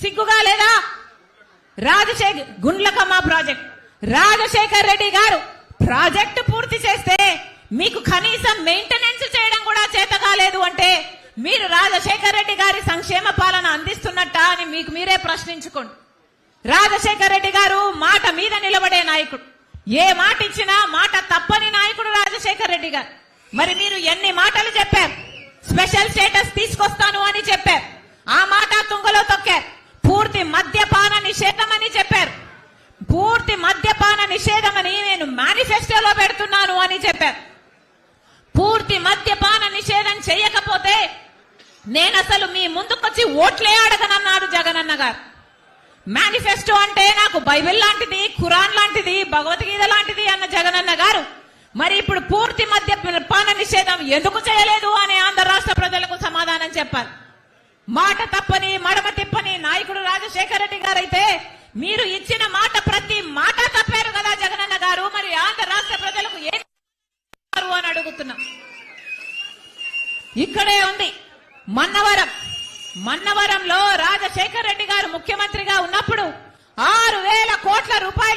సిగ్గుగా లేదా? Rajasekhar Gundlakamma project. Rajasekhar Reddy garu project పూర్తి చేస్తే మీకు కనీసం మెయింటెనెన్స్ చేయడం కూడా చేత కాలేదు అంటే మీరు రాజశేఖర్ రెడ్డి గారి సంక్షేమ పాలన అందిస్తున్నట్ట అని మీకు మీరే ప్రశ్నించుకోండి. రాజశేఖర్ రెడ్డి గారు మాట మీద నిలబడే నాయకుడు. ఏ మాట ఇచ్చినా మాట తప్పని నాయకుడు రాజశేఖర్ రెడ్డి గారు. మరి మీరు ఎన్ని మాటలు చెప్పారు? స్పెషల్ స్టేటస్ తీసుకొస్తాను అని చెప్పారు ఆ మాట తుంగలో తొక్కారు పూర్తి మద్యపాన నిషేధం అని చెప్పారు. పూర్తి మద్యపాన నిషేధం అని నేను మేనిఫెస్టోలో పెడుతున్నాను అని చెప్పారు. పూర్తి మద్యపాన నిషేధం చేయకపోతే నేను అసలు మీ ముందుకొచ్చి ఓట్లే అడగనన్నాడు జగనన్న గారు. మేనిఫెస్టో అంటే నాకు బైబిల్ లాంటిది ఖురాన్ లాంటిది భగవద్గీత లాంటిది అన్న జగనన్న గారు. మరి ఇప్పుడు పూర్తి మధ్య పాన నిషేధం ఎందుకు చేయలేదు అని ఆంధ్ర రాష్ట్ర ప్రజలకు సమాధానం చెప్పాలి మాట తప్పని మడమ తిప్పని నాయకుడు రాజశేఖర రెడ్డి గారు అయితే మీరు ఇచ్చిన మాట ప్రతి మాట తప్పారు కదా జగనన్న గారు. మరి ఆంధ్ర రాష్ట్ర ప్రజలకు ఏం అని అడుగుతున్నాం. ఇక్కడే ఉంది మన్నవరం. మన్నవరంలో రాజశేఖర్ రెడ్డి గారు ముఖ్యమంత్రిగా ఉన్నప్పుడు ఆరు వేల కోట్ల రూపాయలు